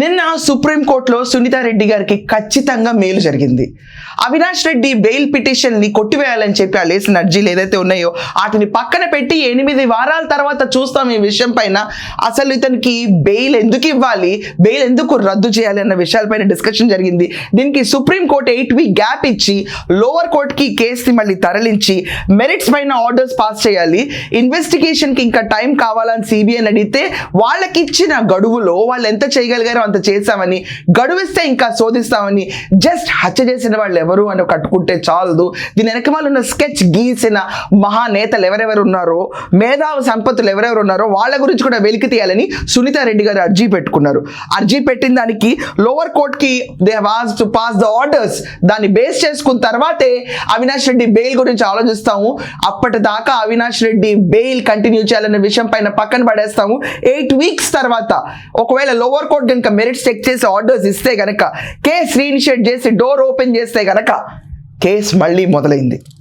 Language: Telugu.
నిన్న సుప్రీంకోర్టులో సునీతారెడ్డి గారికి ఖచ్చితంగా మేలు జరిగింది. అవినాష్ రెడ్డి బెయిల్ పిటిషన్ని కొట్టివేయాలని చెప్పి ఆ లేసిన అర్జీలు ఏదైతే ఉన్నాయో వాటిని పక్కన పెట్టి ఎనిమిది వారాల తర్వాత చూస్తాం ఈ విషయం పైన. అసలు ఇతనికి బెయిల్ ఎందుకు ఇవ్వాలి? బెయిల్ ఎందుకు రద్దు చేయాలి అన్న విషయాలపైన డిస్కషన్ జరిగింది. దీనికి supreme court eight week gap ఇచ్చి లోవర్ కోర్టుకి కేసుని మళ్ళీ తరలించి మెరిట్స్ పైన ఆర్డర్స్ పాస్ చేయాలి. ఇన్వెస్టిగేషన్కి ఇంకా టైం కావాలని సిబిఐని అడిగితే వాళ్ళకి ఇచ్చిన గడువులో వాళ్ళు ఎంత చేయగలిగారో అంత చేశామని గడువిస్తే ఇంకా శోధిస్తామని జస్ట్ హత్య చేసిన వాళ్ళు ఎవరు అని కట్టుకుంటే చాలదు. దీని వెనక వాళ్ళు ఉన్న స్కెచ్ గీసిన మహానేతలు ఎవరెవరు ఉన్నారో మేధావి సంపత్తులు ఎవరెవరు ఉన్నారో వాళ్ళ గురించి కూడా వెలికి తీయాలని సునీత రెడ్డి గారు అర్జీ పెట్టుకున్నారు. అర్జీ పెట్టిన దానికి lower కోర్ట్కి they was to pass the orders దాన్ని బేస్ చేసుకున్న తర్వాతే అవినాష్ రెడ్డి బెయిల్ గురించి ఆలోచిస్తాము. అప్పటిదాకా అవినాష్ రెడ్డి బెయిల్ కంటిన్యూ చేయాలనే విషయం పైన పక్కన పడేస్తాము. ఎయిట్ వీక్స్ తర్వాత ఒకవేళ లోవర్ కోర్ట్ కనుక మెరిట్స్ చెక్ చేసి ఆర్డర్స్ ఇస్తే కనుక కేసు రీఇనిషియేట్ చేసి డోర్ ఓపెన్ చేస్తే గనక కేసు మళ్ళీ మొదలైంది.